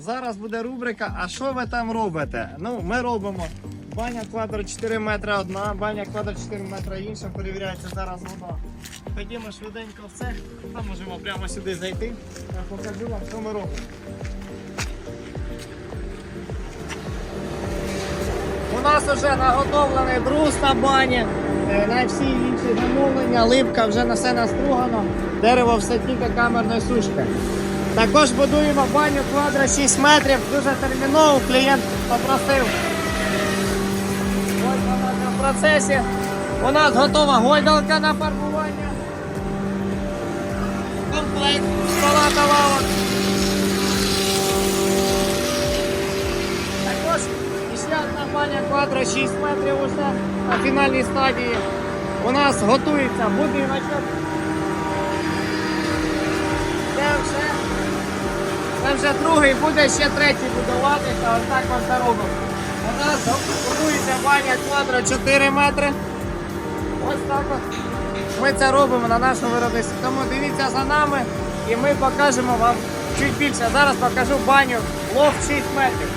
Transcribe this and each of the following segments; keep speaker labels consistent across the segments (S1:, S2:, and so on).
S1: Зараз буде рубрика А що ви там робите? Ну, ми робимо баня квадрат 4 метри одна, баня квадрат 4 метри інша, перевіряється зараз вода. Ходімо швиденько в цех, там можемо прямо сюди зайти. Я покажу вам, що ми робимо. У нас вже наготовлений брус на бані, е, на всі інші замовлення, липка вже на все настругано, дерево все тільки камерної сушки. Також будуємо баню квадра 6 метрів, дуже терміново, клієнт попросив. Ось вона вже в процесі. У нас готова гойдалка на фарбування. Комплект стола лавок. Також ще одна баня квадро 6 метрів уже на фінальній стадії. У нас готується будиночок. Це вже, це вже другий, буде ще третій будуватися, ось так ось робимо. У нас готується баня квадра 4 метри. Ось так от. Ми це робимо на нашому виробництві. Тому дивіться за нами і ми покажемо вам чуть більше. Зараз покажу баню лох 6 метрів.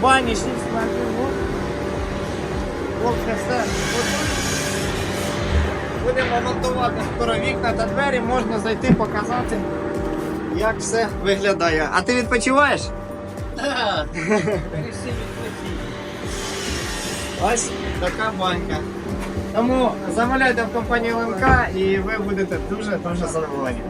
S1: Бані 6 метрів. От. Все. Будемо монтувати скоро вікна та двері, можна зайти показати, як все виглядає. А ти відпочиваєш?
S2: Так.
S1: Ось така банька. Тому замовляйте в компанії ЛНК і ви будете дуже-дуже задоволені.